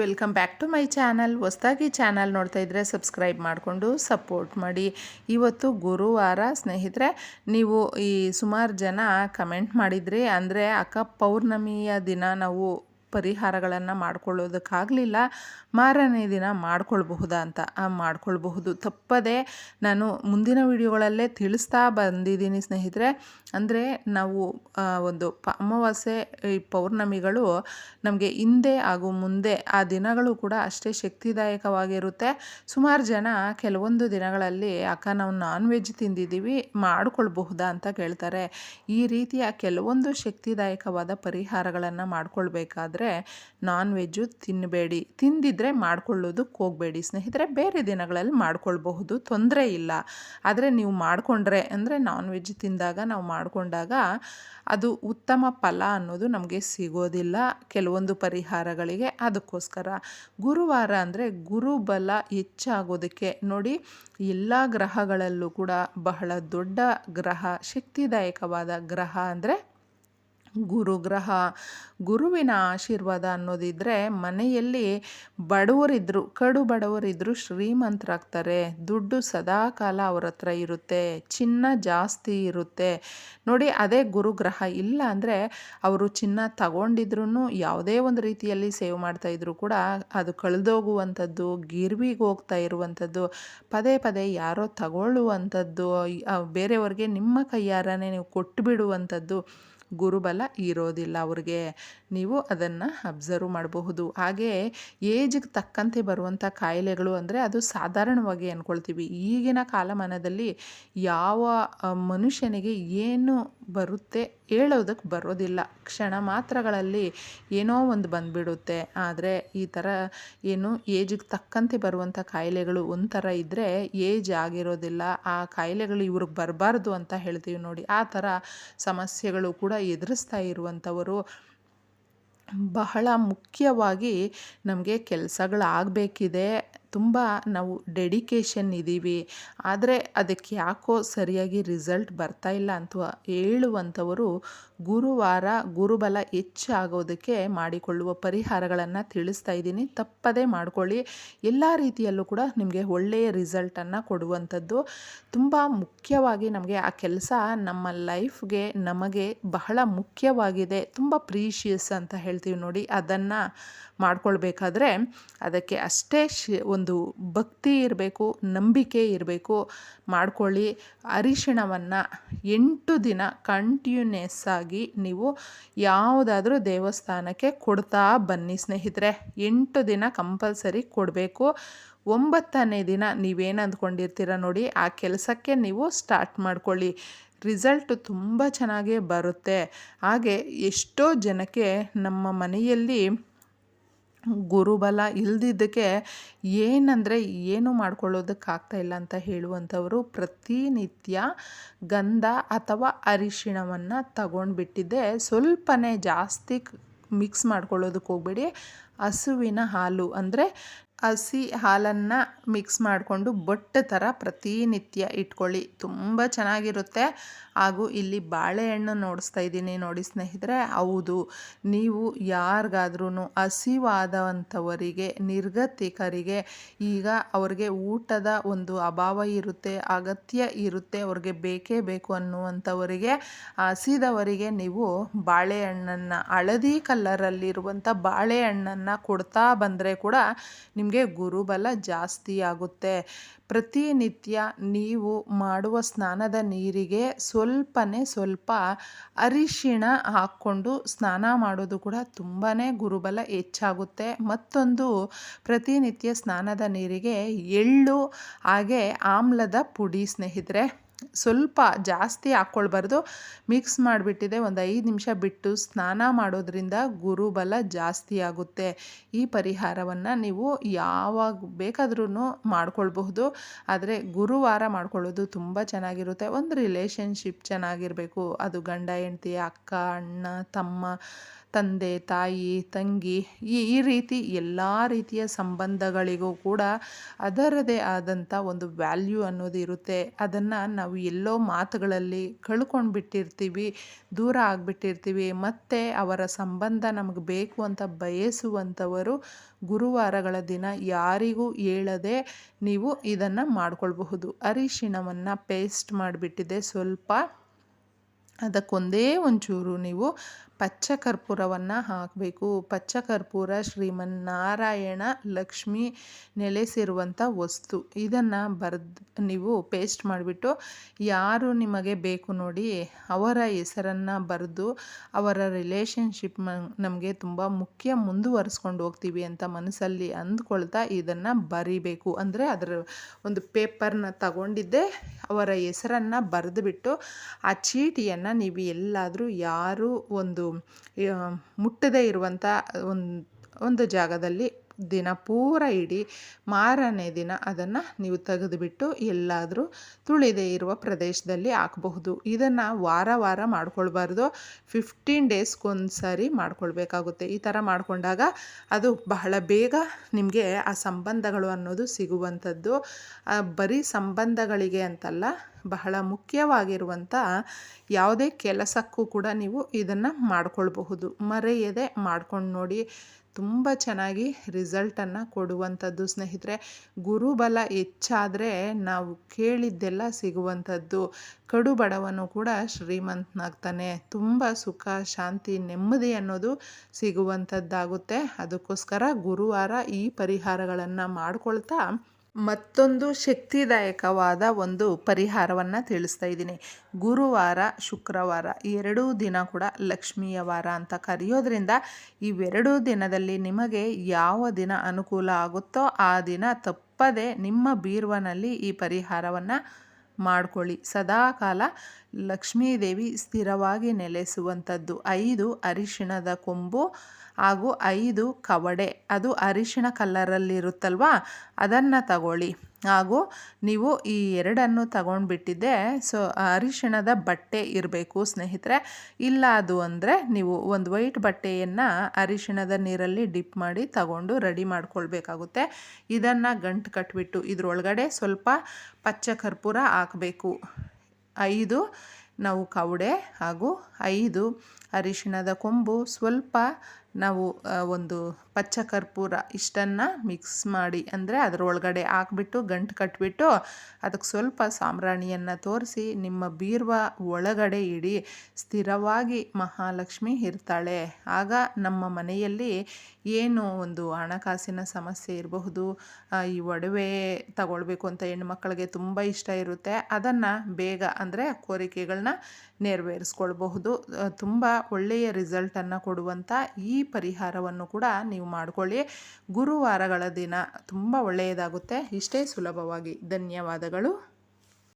Welcome back to my channel ಹೊಸ್ದಾಗಿ channel ನೋಡ್ತಾ ಇದ್ದರೆ ಸಬ್ಸ್ಕ್ರೈಬ್ ಮಾಡಿಕೊಂಡು ಸಪೋರ್ಟ್ ಮಾಡಿ. ಇವತ್ತು ಗುರುವಾರ ಸ್ನೇಹಿತರೆ, ನೀವು ಈ ಸುಮಾರು ಜನ ಕಮೆಂಟ್ ಮಾಡಿದ್ರಿ ಅಂದರೆ ಅಕ್ಕ ಪೌರ್ಣಮಿಯ ದಿನ ನಾವು ಪರಿಹಾರಗಳನ್ನು ಮಾಡ್ಕೊಳ್ಳೋದಕ್ಕಾಗಲಿಲ್ಲ. ಮಾರನೇ ದಿನ ಮಾಡ್ಕೊಳ್ಬಹುದಾ ಅಂತ ಮಾಡ್ಕೊಳ್ಬಹುದು. ತಪ್ಪದೆ ನಾನು ಮುಂದಿನ ವಿಡಿಯೋಗಳಲ್ಲೇ ತಿಳಿಸ್ತಾ ಬಂದಿದ್ದೀನಿ ಸ್ನೇಹಿತರೆ. ಅಂದರೆ ನಾವು ಒಂದು ಅಮಾವಾಸ್ಯೆ, ಈ ಪೌರ್ಣಮಿಗಳು ನಮಗೆ ಹಿಂದೆ ಹಾಗೂ ಮುಂದೆ ಆ ದಿನಗಳು ಕೂಡ ಅಷ್ಟೇ ಶಕ್ತಿದಾಯಕವಾಗಿರುತ್ತೆ. ಸುಮಾರು ಜನ ಕೆಲವೊಂದು ದಿನಗಳಲ್ಲಿ ಅಕ್ಕ ನಾವು ನಾನ್ ವೆಜ್ ತಿಂದಿದ್ದೀವಿ, ಮಾಡ್ಕೊಳ್ಬಹುದಾ ಅಂತ ಕೇಳ್ತಾರೆ. ಈ ರೀತಿಯ ಕೆಲವೊಂದು ಶಕ್ತಿದಾಯಕವಾದ ಪರಿಹಾರಗಳನ್ನು ಮಾಡ್ಕೊಳ್ಬೇಕಾದ್ರೆ ನಾನ್ ವೆಜ್ಜು ತಿನ್ನಬೇಡಿ ತಿಂದಿದ್ರೆ ಮಾಡ್ಕೊಳ್ಳೋದಕ್ಕೆ ಹೋಗಬೇಡಿ. ಸ್ನೇಹಿತರೆ, ಬೇರೆ ದಿನಗಳಲ್ಲಿ ಮಾಡ್ಕೊಳ್ಬಹುದು. ತೊಂದರೆ ಇಲ್ಲ. ಆದರೆ ನೀವು ಮಾಡಿಕೊಂಡ್ರೆ, ಅಂದರೆ ನಾನ್ ವೆಜ್ ತಿಂದಾಗ ನಾವು ಮಾಡಿಕೊಂಡಾಗ ಅದು ಉತ್ತಮ ಫಲ ಅನ್ನೋದು ನಮಗೆ ಸಿಗೋದಿಲ್ಲ. ಕೆಲವೊಂದು ಪರಿಹಾರಗಳಿಗೆ ಅದಕ್ಕೋಸ್ಕರ. ಗುರುವಾರ ಅಂದರೆ ಗುರುಬಲ ಹೆಚ್ಚಾಗೋದಕ್ಕೆ ನೋಡಿ, ಎಲ್ಲ ಗ್ರಹಗಳಲ್ಲೂ ಕೂಡ ಬಹಳ ದೊಡ್ಡ ಗ್ರಹ, ಶಕ್ತಿದಾಯಕವಾದ ಗ್ರಹ ಅಂದರೆ ಗುರುಗ್ರಹ, ಗುರುವಿನ ಆಶೀರ್ವಾದ ಅನ್ನೋದಿದ್ದರೆ ಮನೆಯಲ್ಲಿ ಬಡವರಿದ್ದರು ಕಡು ಬಡವರಿದ್ದರು ಶ್ರೀಮಂತರಾಗ್ತಾರೆ. ದುಡ್ಡು ಸದಾ ಕಾಲ ಅವ್ರ ಹತ್ರ ಇರುತ್ತೆ, ಚಿನ್ನ ಜಾಸ್ತಿ ಇರುತ್ತೆ. ನೋಡಿ, ಅದೇ ಗುರುಗ್ರಹ. ಇಲ್ಲ ಅಂದರೆ ಅವರು ಚಿನ್ನ ತಗೊಂಡಿದ್ರು ಯಾವುದೇ ಒಂದು ರೀತಿಯಲ್ಲಿ ಸೇವ್ ಮಾಡ್ತಾಯಿದ್ರು ಕೂಡ ಅದು ಕಳೆದೋಗುವಂಥದ್ದು, ಗಿರ್ವಿಗೆ ಹೋಗ್ತಾ ಇರುವಂಥದ್ದು, ಪದೇ ಪದೇ ಯಾರೋ ತಗೊಳ್ಳುವಂಥದ್ದು ಬೇರೆಯವ್ರಿಗೆ ನಿಮ್ಮ ಕೈಯಾರನೇ ನೀವು ಕೊಟ್ಟು ಬಿಡುವಂಥದ್ದು ಗುರುಬಲ ಇರೋದಿಲ್ಲ. ಅವ್ರಿಗೆ ನೀವು ಅದನ್ನು ಅಬ್ಸರ್ವ್ ಮಾಡಬಹುದು. ಹಾಗೆ ಏಜ್ಗೆ ತಕ್ಕಂತೆ ಬರುವಂಥ ಕಾಯಿಲೆಗಳು ಅಂದರೆ ಅದು ಸಾಧಾರಣವಾಗಿ ಅಂದ್ಕೊಳ್ತೀವಿ ಈಗಿನ ಕಾಲಮಾನದಲ್ಲಿ ಯಾವ ಮನುಷ್ಯನಿಗೆ ಏನು ಬರುತ್ತೆ ಹೇಳೋದಕ್ಕೆ ಬರೋದಿಲ್ಲ. ಕ್ಷಣ ಮಾತ್ರಗಳಲ್ಲಿ ಏನೋ ಒಂದು ಬಂದುಬಿಡುತ್ತೆ. ಆದರೆ ಈ ಥರ ಏನು ಏಜಿಗೆ ತಕ್ಕಂತೆ ಬರುವಂಥ ಕಾಯಿಲೆಗಳು ಒಂಥರ ಇದ್ದರೆ ಏಜ್ ಆಗಿರೋದಿಲ್ಲ. ಆ ಕಾಯಿಲೆಗಳು ಇವ್ರಿಗೆ ಬರಬಾರ್ದು ಅಂತ ಹೇಳ್ತೀವಿ ನೋಡಿ. ಆ ಥರ ಸಮಸ್ಯೆಗಳು ಕೂಡ ಎದುರಿಸ್ತಾ ಇರುವಂಥವರು ಬಹಳ ಮುಖ್ಯವಾಗಿ ನಮಗೆ ಕೆಲಸಗಳಾಗಬೇಕಿದೆ. ತುಂಬ ನಾವು ಡೆಡಿಕೇಶನ್ ಇದ್ದೀವಿ ಆದರೆ ಅದಕ್ಕೆ ಯಾಕೋ ಸರಿಯಾಗಿ ರಿಸಲ್ಟ್ ಬರ್ತಾ ಇಲ್ಲ ಅಂತ ಹೇಳುವಂಥವರು ಗುರುವಾರ ಗುರುಬಲ ಹೆಚ್ಚಾಗೋದಕ್ಕೆ ಮಾಡಿಕೊಳ್ಳುವ ಪರಿಹಾರಗಳನ್ನು ತಿಳಿಸ್ತಾ ಇದ್ದೀನಿ. ತಪ್ಪದೇ ಮಾಡ್ಕೊಳ್ಳಿ. ಎಲ್ಲ ರೀತಿಯಲ್ಲೂ ಕೂಡ ನಿಮಗೆ ಒಳ್ಳೆಯ ರಿಸಲ್ಟನ್ನು ಕೊಡುವಂಥದ್ದು. ತುಂಬ ಮುಖ್ಯವಾಗಿ ನಮಗೆ ಆ ಕೆಲಸ ನಮ್ಮ ಲೈಫ್ಗೆ ನಮಗೆ ಬಹಳ ಮುಖ್ಯವಾಗಿದೆ. ತುಂಬ ಪ್ರೀಶಿಯಸ್ ಅಂತ ಹೇಳ್ತೀವಿ ನೋಡಿ. ಅದನ್ನು ಮಾಡ್ಕೊಳ್ಬೇಕಾದ್ರೆ ಅದಕ್ಕೆ ಅಷ್ಟೇ ಶ್ ಒಂದು ಭಕ್ತಿ ಇರಬೇಕು, ನಂಬಿಕೆ ಇರಬೇಕು, ಮಾಡ್ಕೊಳ್ಳಿ. ಅರಿಶಿಣವನ್ನು ಎಂಟು ದಿನ ಕಂಟಿನ್ಯೂಸ್ ಆಗಿ ನೀವು ಯಾವುದಾದ್ರೂ ದೇವಸ್ಥಾನಕ್ಕೆ ಕೊಡ್ತಾ ಬನ್ನಿ ಸ್ನೇಹಿತರೆ. ಎಂಟು ದಿನ ಕಂಪಲ್ಸರಿ ಕೊಡಬೇಕು. ಒಂಬತ್ತನೇ ದಿನ ನೀವೇನು ಅಂದ್ಕೊಂಡಿರ್ತೀರ ನೋಡಿ, ಆ ಕೆಲಸಕ್ಕೆ ನೀವು ಸ್ಟಾರ್ಟ್ ಮಾಡ್ಕೊಳ್ಳಿ. ರಿಸಲ್ಟ್ ತುಂಬ ಚೆನ್ನಾಗೇ ಬರುತ್ತೆ. ಹಾಗೆ ಎಷ್ಟೋ ಜನಕ್ಕೆ ನಮ್ಮ ಮನೆಯಲ್ಲಿ ಗುರುಬಲ ಇಲ್ದಿದ್ದಕ್ಕೆ ಏನಂದರೆ ಏನು ಮಾಡ್ಕೊಳ್ಳೋದಕ್ಕಾಗ್ತಾ ಇಲ್ಲ ಅಂತ ಹೇಳುವಂಥವರು ಪ್ರತಿನಿತ್ಯ ಗಂಧ ಅಥವಾ ಅರಿಶಿಣವನ್ನು ತಗೊಂಡ್ಬಿಟ್ಟಿದ್ದೆ. ಸ್ವಲ್ಪನೇ ಜಾಸ್ತಿ ಮಿಕ್ಸ್ ಮಾಡ್ಕೊಳ್ಳೋದಕ್ಕೆ ಹೋಗ್ಬೇಡಿ. ಹಸುವಿನ ಹಾಲು ಅಂದರೆ ಹಸಿ ಹಾಲನ್ನು ಮಿಕ್ಸ್ ಮಾಡಿಕೊಂಡು ಬೊಟ್ಟ ಥರ ಪ್ರತಿನಿತ್ಯ ಇಟ್ಕೊಳ್ಳಿ. ತುಂಬ ಚೆನ್ನಾಗಿರುತ್ತೆ. ಹಾಗೂ ಇಲ್ಲಿ ಬಾಳೆಹಣ್ಣು ನೋಡಿಸ್ತಾ ಇದ್ದೀನಿ ನೋಡಿ ಸ್ನೇಹಿತರೆ. ಹೌದು, ನೀವು ಯಾರಿಗಾದ್ರೂ ಹಸಿವಾದಂಥವರಿಗೆ, ನಿರ್ಗತಿಕರಿಗೆ ಈಗ ಅವ್ರಿಗೆ ಊಟದ ಒಂದು ಅಭಾವ ಇರುತ್ತೆ, ಅಗತ್ಯ ಇರುತ್ತೆ, ಅವ್ರಿಗೆ ಬೇಕೇ ಬೇಕು ಅನ್ನುವಂಥವರಿಗೆ, ಹಸಿದವರಿಗೆ ನೀವು ಬಾಳೆಹಣ್ಣನ್ನು, ಹಳದಿ ಕಲ್ಲರಲ್ಲಿರುವಂಥ ಬಾಳೆಹಣ್ಣನ್ನು ಕೊಡ್ತಾ ಬಂದರೆ ಕೂಡ ನಿಮಗೆ ಗುರುಬಲ ಜಾಸ್ತಿ ಆಗುತ್ತೆ. ಪ್ರತಿನಿತ್ಯ ನೀವು ಮಾಡುವ ಸ್ನಾನದ ನೀರಿಗೆ ಸ್ವಲ್ಪನೇ ಸ್ವಲ್ಪ ಅರಿಶಿಣ ಹಾಕ್ಕೊಂಡು ಸ್ನಾನ ಮಾಡೋದು ಕೂಡ ತುಂಬಾ ಗುರುಬಲ ಹೆಚ್ಚಾಗುತ್ತೆ. ಮತ್ತೊಂದು, ಪ್ರತಿನಿತ್ಯ ಸ್ನಾನದ ನೀರಿಗೆ ಎಳ್ಳು ಹಾಗೆ ಆಮ್ಲದ ಪುಡಿ ಸ್ನೇಹಿತರೆ. ಸ್ವಲ್ಪ ಜಾಸ್ತಿ ಹಾಕ್ಕೊಳ್ಬಾರ್ದು. ಮಿಕ್ಸ್ ಮಾಡಿಬಿಟ್ಟಿದೆ, ಒಂದು ಐದು ನಿಮಿಷ ಬಿಟ್ಟು ಸ್ನಾನ ಮಾಡೋದ್ರಿಂದ ಗುರುಬಲ ಜಾಸ್ತಿ ಆಗುತ್ತೆ. ಈ ಪರಿಹಾರವನ್ನು ನೀವು ಯಾವಾಗ ಬೇಕಾದ್ರೂ ಮಾಡ್ಕೊಳ್ಬಹುದು. ಆದರೆ ಗುರುವಾರ ಮಾಡ್ಕೊಳ್ಳೋದು ತುಂಬ ಚೆನ್ನಾಗಿರುತ್ತೆ. ಒಂದು ರಿಲೇಷನ್ಶಿಪ್ ಚೆನ್ನಾಗಿರಬೇಕು. ಅದು ಗಂಡ, ಹೆಂಡತಿ, ಅಕ್ಕ, ಅಣ್ಣ, ತಮ್ಮ ತಂದೆ, ತಾಯಿ, ತಂಗಿ ಈ ಈ ರೀತಿ ಎಲ್ಲ ರೀತಿಯ ಸಂಬಂಧಗಳಿಗೂ ಕೂಡ ಅದರದೇ ಆದಂಥ ಒಂದು ವ್ಯಾಲ್ಯೂ ಅನ್ನೋದು ಇರುತ್ತೆ. ಅದನ್ನು ನಾವು ಎಲ್ಲೋ ಮಾತುಗಳಲ್ಲಿ ಕಳ್ಕೊಂಡು ಬಿಟ್ಟಿರ್ತೀವಿ ದೂರ ಆಗಿಬಿಟ್ಟಿರ್ತೀವಿ. ಮತ್ತು ಅವರ ಸಂಬಂಧ ನಮಗೆ ಬೇಕು ಅಂತ ಬಯಸುವಂಥವರು ಗುರುವಾರಗಳ ದಿನ ಯಾರಿಗೂ ಹೇಳದೆ ನೀವು ಇದನ್ನು ಮಾಡ್ಕೊಳ್ಬಹುದು. ಅರಿಶಿಣವನ್ನು ಪೇಸ್ಟ್ ಮಾಡಿಬಿಟ್ಟಿದೆ. ಸ್ವಲ್ಪ ಅದಕ್ಕೊಂದೇ ಒಂಚೂರು ನೀವು ಪಚ್ಚ ಕರ್ಪೂರವನ್ನು ಹಾಕಬೇಕು. ಪಚ್ಚ ಕರ್ಪೂರ ಶ್ರೀಮನ್ನಾರಾಯಣ ಲಕ್ಷ್ಮಿ ನೆಲೆಸಿರುವಂಥ ವಸ್ತು. ಇದನ್ನು ಬರ್ದು ನೀವು ಪೇಸ್ಟ್ ಮಾಡಿಬಿಟ್ಟು ಯಾರು ನಿಮಗೆ ಬೇಕು ನೋಡಿ ಅವರ ಹೆಸರನ್ನು ಬರೆದು ಅವರ ರಿಲೇಷನ್ಶಿಪ್ ನಮಗೆ ತುಂಬ ಮುಖ್ಯ ಮುಂದುವರಿಸ್ಕೊಂಡು ಹೋಗ್ತೀವಿ ಅಂತ ಮನಸ್ಸಲ್ಲಿ ಅಂದ್ಕೊಳ್ತಾ ಇದನ್ನು ಬರಿಬೇಕು. ಅಂದರೆ ಅದರ ಒಂದು ಪೇಪರ್ನ ತಗೊಂಡಿದ್ದೆ ಅವರ ಹೆಸರನ್ನು ಬರೆದುಬಿಟ್ಟು ಆ ಚೀಟಿಯನ್ನು ನೀವು ಎಲ್ಲಾದರೂ ಯಾರು ಒಂದು ಮುಟ್ಟದೇ ಇರುವಂಥ ಒಂದು ಒಂದು ಜಾಗದಲ್ಲಿ ದಿನ ಪೂರ ಇಡಿ ಮಾರನೇ ದಿನ ಅದನ್ನು ನೀವು ತೆಗೆದುಬಿಟ್ಟು ಎಲ್ಲಾದರೂ ತುಳಿದೇ ಇರುವ ಪ್ರದೇಶದಲ್ಲಿ ಹಾಕಬಹುದು. ಇದನ್ನು ವಾರ ವಾರ ಮಾಡ್ಕೊಳ್ಬಾರ್ದು. ಫಿಫ್ಟೀನ್ ಡೇಸ್ಗೊಂದು ಸಾರಿ ಮಾಡ್ಕೊಳ್ಬೇಕಾಗುತ್ತೆ. ಈ ಥರ ಮಾಡಿಕೊಂಡಾಗ ಅದು ಬಹಳ ಬೇಗ ನಿಮಗೆ ಆ ಸಂಬಂಧಗಳು ಅನ್ನೋದು ಸಿಗುವಂಥದ್ದು. ಬರೀ ಸಂಬಂಧಗಳಿಗೆ ಅಂತಲ್ಲ, ಬಹಳ ಮುಖ್ಯವಾಗಿರುವಂಥ ಯಾವುದೇ ಕೆಲಸಕ್ಕೂ ಕೂಡ ನೀವು ಇದನ್ನು ಮಾಡ್ಕೊಳ್ಬಹುದು. ಮರೆಯದೆ ಮಾಡ್ಕೊಂಡು ನೋಡಿ ತುಂಬ ಚೆನ್ನಾಗಿ ರಿಸಲ್ಟನ್ನು ಕೊಡುವಂಥದ್ದು ಸ್ನೇಹಿತರೆ. ಗುರುಬಲ ಹೆಚ್ಚಾದರೆ ನಾವು ಕೇಳಿದ್ದೆಲ್ಲ ಸಿಗುವಂಥದ್ದು. ಕಡು ಬಡವನು ಕೂಡ ಶ್ರೀಮಂತನಾಗ್ತಾನೆ. ತುಂಬ ಸುಖ, ಶಾಂತಿ, ನೆಮ್ಮದಿ ಅನ್ನೋದು ಸಿಗುವಂಥದ್ದಾಗುತ್ತೆ. ಅದಕ್ಕೋಸ್ಕರ ಗುರುವಾರ ಈ ಪರಿಹಾರಗಳನ್ನು ಮಾಡ್ಕೊಳ್ತಾ ಮತ್ತೊಂದು ಶಕ್ತಿದಾಯಕವಾದ ಒಂದು ಪರಿಹಾರವನ್ನು ತಿಳಿಸ್ತಾ ಇದ್ದೀನಿ. ಗುರುವಾರ, ಶುಕ್ರವಾರ ಎರಡೂ ದಿನ ಕೂಡ ಲಕ್ಷ್ಮಿಯ ವಾರ ಅಂತ ಕರೆಯೋದ್ರಿಂದ ಇವೆರಡೂ ದಿನದಲ್ಲಿ ನಿಮಗೆ ಯಾವ ದಿನ ಅನುಕೂಲ ಆಗುತ್ತೋ ಆ ದಿನ ತಪ್ಪದೆ ನಿಮ್ಮ ಬೀರ್ವನಲ್ಲಿ ಈ ಪರಿಹಾರವನ್ನು ಮಾಡ್ಕೊಳ್ಳಿ. ಸದಾಕಾಲ ಲಕ್ಷ್ಮೀದೇವಿ ಸ್ಥಿರವಾಗಿ ನೆಲೆಸುವಂಥದ್ದು. ಐದು ಅರಿಶಿಣದ ಕೊಂಬು ಹಾಗೂ ಐದು ಕವಡೆ. ಅದು ಅರಿಶಿಣ ಕಲ್ಲರಲ್ಲಿರುತ್ತಲ್ವಾ ಅದನ್ನು ತಗೊಳ್ಳಿ. ಹಾಗೂ ನೀವು ಈ ಎರಡನ್ನು ತಗೊಂಡ್ಬಿಟ್ಟಿದ್ದೆ. ಸೊ ಅರಿಶಿಣದ ಬಟ್ಟೆ ಇರಬೇಕು ಸ್ನೇಹಿತರೆ. ಇಲ್ಲ ಅದು ಅಂದರೆ ನೀವು ಒಂದು ವೈಟ್ ಬಟ್ಟೆಯನ್ನು ಅರಿಶಿಣದ ನೀರಲ್ಲಿ ಡಿಪ್ ಮಾಡಿ ತಗೊಂಡು ರೆಡಿ ಮಾಡ್ಕೊಳ್ಬೇಕಾಗುತ್ತೆ. ಇದನ್ನು ಗಂಟು ಕಟ್ಬಿಟ್ಟು ಇದರೊಳಗಡೆ ಸ್ವಲ್ಪ ಪಚ್ಚ ಕರ್ಪೂರ ಹಾಕಬೇಕು. ಐದು ನಾವು ಕವಡೆ ಹಾಗೂ ಐದು ಅರಿಶಿಣದ ಕೊಂಬು, ಸ್ವಲ್ಪ ನಾವು ಒಂದು ಪಚ್ಚ ಕರ್ಪೂರ ಇಷ್ಟನ್ನು ಮಿಕ್ಸ್ ಮಾಡಿ, ಅಂದರೆ ಅದರೊಳಗಡೆ ಹಾಕ್ಬಿಟ್ಟು, ಗಂಟು ಕಟ್ಬಿಟ್ಟು, ಅದಕ್ಕೆ ಸ್ವಲ್ಪ ಸಾಂಬ್ರಾಣಿಯನ್ನು ತೋರಿಸಿ, ನಿಮ್ಮ ಬೀರ್ವ ಒಳಗಡೆ ಇಡಿ, ಸ್ಥಿರವಾಗಿ ಮಹಾಲಕ್ಷ್ಮಿ ಇರ್ತಾಳೆ. ಆಗ ನಮ್ಮ ಮನೆಯಲ್ಲಿ ಏನು ಒಂದು ಹಣಕಾಸಿನ ಸಮಸ್ಯೆ ಇರಬಹುದು ಈ ಒಡವೆ ತಗೊಳ್ಬೇಕು ಅಂತ ಹೆಣ್ಮಕ್ಳಿಗೆ ತುಂಬ ಇಷ್ಟ ಇರುತ್ತೆ, ಅದನ್ನು ಬೇಗ, ಅಂದರೆ ಕೋರಿಕೆಗಳನ್ನ ನೆರವೇರಿಸ್ಕೊಳ್ಬಹುದು. ತುಂಬ ಒಳ್ಳೆಯ ರಿಸಲ್ಟನ್ನು ಕೊಡುವಂಥ ಈ ಪರಿಹಾರವನ್ನು ಕೂಡ ನೀವು ಮಾಡಿಕೊಳ್ಳಿ. ಗುರುವಾರಗಳ ದಿನ ತುಂಬ ಒಳ್ಳೆಯದಾಗುತ್ತೆ. ಇಷ್ಟೇ ಸುಲಭವಾಗಿ. ಧನ್ಯವಾದಗಳು.